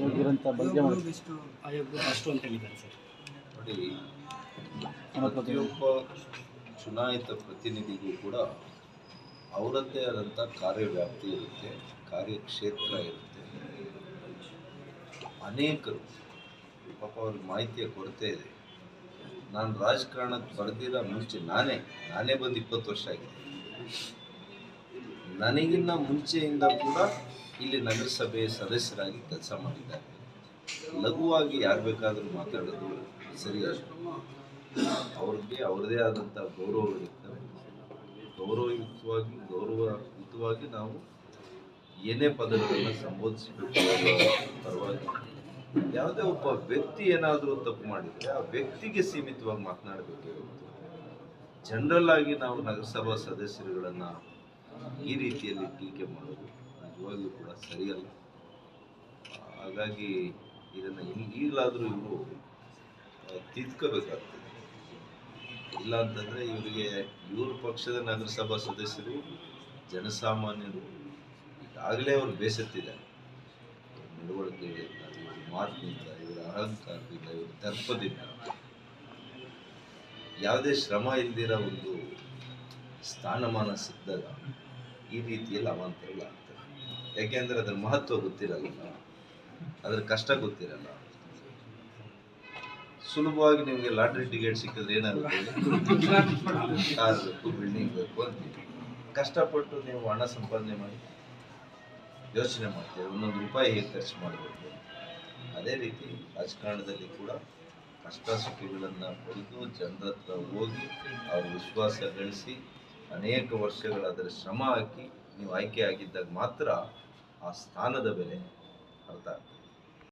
ಯೋಗ್ಯರಂತ ಬಗ್ಗೆ ಅಷ್ಟು ಅಂತ ಹೇಳಿದ್ದಾರೆ ಸರ್. ನೋಡಿ ಪ್ರತಿಯೊಬ್ಬ ಚುನಾಯಿತ ಪ್ರತಿನಿಧಿಗೂ ಕೂಡ ಅವರದ್ದೇ ಆದಂಥ ಕಾರ್ಯವ್ಯಾಪ್ತಿ ಇರುತ್ತೆ ಕಾರ್ಯಕ್ಷೇತ್ರ ಇರುತ್ತೆ. ಅನೇಕರು ಪಾಪ ಅವ್ರಿಗೆ ಮಾಹಿತಿಯ ಕೊರತೆ ಇದೆ. ನಾನು ರಾಜಕಾರಣಕ್ಕೆ ಬರೆದಿರೋ ಮುಂಚೆ ನಾನೇ ನಾನೇ ಬಂದು ಇಪ್ಪತ್ತು ವರ್ಷ ಆಗಿದೆ. ನನಗಿನ್ನ ಮುಂಚೆಯಿಂದ ಕೂಡ ಇಲ್ಲಿ ನಗರಸಭೆ ಸದಸ್ಯರಾಗಿ ಕೆಲಸ ಮಾಡಿದ್ದಾರೆ. ಲಘುವಾಗಿ ಯಾರು ಬೇಕಾದರೂ ಮಾತಾಡೋದು ಸರಿಯಲ್ಲ ಅವ್ರಿಗೆ ಅವ್ರದೇ ಆದಂಥ ಗೌರವಗಳಿರ್ತವೆ ಗೌರವಯುತವಾಗಿ ಗೌರವಯುತವಾಗಿ ನಾವು ಏನೇ ಪದಗಳನ್ನು ಸಂಬೋಧಿಸಬೇಕು ಪರವಾಗಿ ಯಾವುದೇ ಒಬ್ಬ ವ್ಯಕ್ತಿ ಏನಾದರೂ ತಪ್ಪು ಮಾಡಿದರೆ ಆ ವ್ಯಕ್ತಿಗೆ ಸೀಮಿತವಾಗಿ ಮಾತನಾಡಬೇಕು ಜನರಲ್ ಆಗಿ ನಾವು ನಗರಸಭಾ ಸದಸ್ಯರುಗಳನ್ನು ಈ ರೀತಿಯಲ್ಲಿ ಟೀಕೆ ಮಾಡೋದು ನಿಜವಾಗಿಯೂ ಕೂಡ ಸರಿಯಲ್ಲ. ಹಾಗಾಗಿ ಇದನ್ನು ಈಗಲಾದರೂ ಇವರು ತಿದ್ಕೋಬೇಕಾಗ್ತದೆ. ಇಲ್ಲ ಅಂತಂದರೆ ಇವರಿಗೆ ಇವ್ರ ಪಕ್ಷದ ನಗರಸಭಾ ಸದಸ್ಯರು, ಜನಸಾಮಾನ್ಯರು, ಈಗಾಗಲೇ ಅವರು ಬೇಸತ್ತಿದ್ದಾರೆ. ನಡವಳಿಕೆಯಿಂದ ಇವರ ಮಾತಿನಿಂದ ಇವರ ಅಹಂಕಾರದಿಂದ ಇವರ ದರ್ಪದಿಂದ ಯಾವುದೇ ಶ್ರಮ ಇಲ್ದಿರೋ ಒಂದು ಸ್ಥಾನಮಾನ ಸಿಕ್ಕಿದಾಗ ಈ ರೀತಿಯಲ್ಲಿ ಅವಾಂತರಗಳಾಗ್ತವೆ ಯಾಕೆಂದರೆ ಅದ್ರ ಮಹತ್ವ ಗೊತ್ತಿರಲ್ಲ. ಅದ್ರ ಕಷ್ಟ ಗೊತ್ತಿರಲ್ಲ. ಸುಲಭವಾಗಿ ನಿಮಗೆ ಲಾಟ್ರಿ ಟಿಕೆಟ್ ಸಿಕ್ಕಿದ್ರೆ ಏನಾಗುತ್ತೆ ಬಿಲ್ಡಿಂಗ್ ಬೇಕು ಅಂತೀವಿ ಕಷ್ಟಪಟ್ಟು ನೀವು ಹಣ ಸಂಪಾದನೆ ಮಾಡಿ, ಯೋಚನೆ ಮಾಡ್ತೀವಿ ಒಂದೊಂದು ರೂಪಾಯಿ ಹೇಗೆ ಖರ್ಚು ಮಾಡಬೇಕು? ಅದೇ ರೀತಿ ರಾಜಕಾರಣದಲ್ಲಿ ಕೂಡ ಕಷ್ಟ ಸುಖಗಳನ್ನು ಪಡೆದು ಜನರತ್ರ ಹೋಗಿ ಅವ್ರ ವಿಶ್ವಾಸ ಗಳಿಸಿ ಅನೇಕ ವರ್ಷಗಳ ಅದರ ಶ್ರಮ ಹಾಕಿ ನೀವು ಆಯ್ಕೆ ಆಗಿದ್ದಾಗ ಮಾತ್ರ ಆ ಸ್ಥಾನದ ಬೆಲೆ ಅರ್ಥ